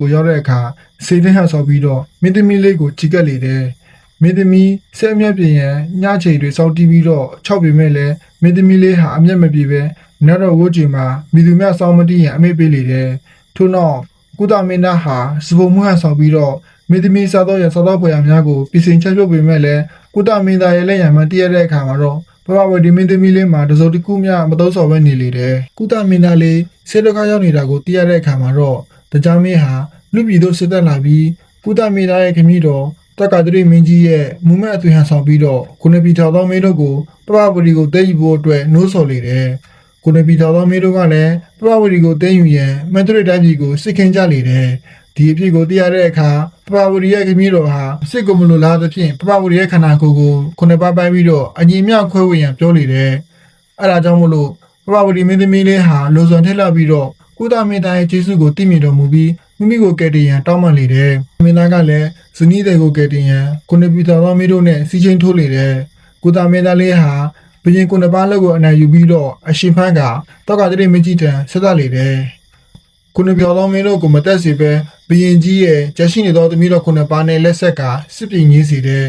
ကိုရောက်တဲ့အခါစေတင်းဟဆော်ပြီးတော့မင်းသမီးလေးကိုချီကပ်လေတယ်မင်းသမီးဆဲအမျက်ပြင်ရန်ညချီတွေစောက်တီးပြီးတော့၆ပေမဲ့လည်းမင်းသမီးလေးဟာအမျက်မပြေပဲနောက်တော့ဝတ်ချိန်မှာမိသူမြစောင်းမတီးရန်အမေ့ပေးလေတယ်ထို့နောက်ကုသမင်းသားဟာစပုံမှုဟန်ဆောင်ပြီးတော့မင်းသမီးစားတော့ရစားတော့ပွဲရများကိုပြင်ဆင်ချက်ပြုတ်ပေမဲ့လည်းကုသမင်းသားရဲ့လက်ရံမှတည့်ရတဲ့အခါမှာတော့ပပဝတီမင်းသမီးလေးမှာတစုံတစ်ခုမျှမသုံးဆော်ပဲနေလေတယ်။ကုသမင်းသားလေးဆေးဒုက္ခရောက်နေတာကိုသိရတဲ့အခါမှာတော့ တကြားမင်းဟာလူပြည်သို့စစ်သက်လာပြီးကုသမင်းသားရဲ့ခမည်းတော်တက္ကသရိမင်းကြီးရဲ့မူမက်အသွင်ဟန်ဆောင်ပြီးတော့ခုနှစ်ပြည်ထောင်သောမင်းတို့ကိုပပဝတီကိုတည်ယူဖို့အတွက်နှိုးဆော်လေတယ်။ခုနှစ်ပြည်ထောင်သောမင်းတို့ကလည်းပပဝတီကိုတည်ယူရန်မန္တရတိုင်းပြည်ကိုစစ်ခင်းကြလေတယ်။ဒီအဖြစ်ကိုသိရတဲ့အခါပပဝတီရဲ့ခမည်းတော်ဟာစစ်ကိုမလိုလားသဖြင့်ပပဝတီရဲ့ခန္ဓာကိုယ်ကိုခုနှစ်ပါးပိုင်းပြီးတော့အညီမြောက်ခွဲဝေရန်ပြောလေတယ်။အဲဒါကြောင့်မို့လို့ပပဝတီမင်းသမီးလေးဟာလိုစွန်ထက်လာပြီးတော့ ကုသမင်းသားရဲ့ကျေးဇူးကိုသိမြင်တော်မူပြီးမိမိကိုကယ်တင်ရန်တောင်းပန်လေတယ်။မင်းသားကလည်းဇနီးတဲ့ကိုကယ်တင်ရန်ခုနှစ်ပြည်တော်သောမင်းတို့နဲ့စီချင်းထိုးလေတယ်။ကုသမင်းသားလေးဟာဘရင်ခုနှစ်ပါးလက်ကိုအနိုင်ယူပြီးတော့အရှင်ဖန်းကတောက်ကတည်းကမကြီးတန်ဆက်သက်လေတယ်။ခုနှစ်ပြောင်းသောမင်းတို့ကိုမတက်စေပဲဘရင်ကြီးရဲ့ကျက်ရှိနေသောသမီးတော်ခုနှစ်ပါးနဲ့လက်ဆက်ကစစ်ပြင်းကြီးစီတဲ့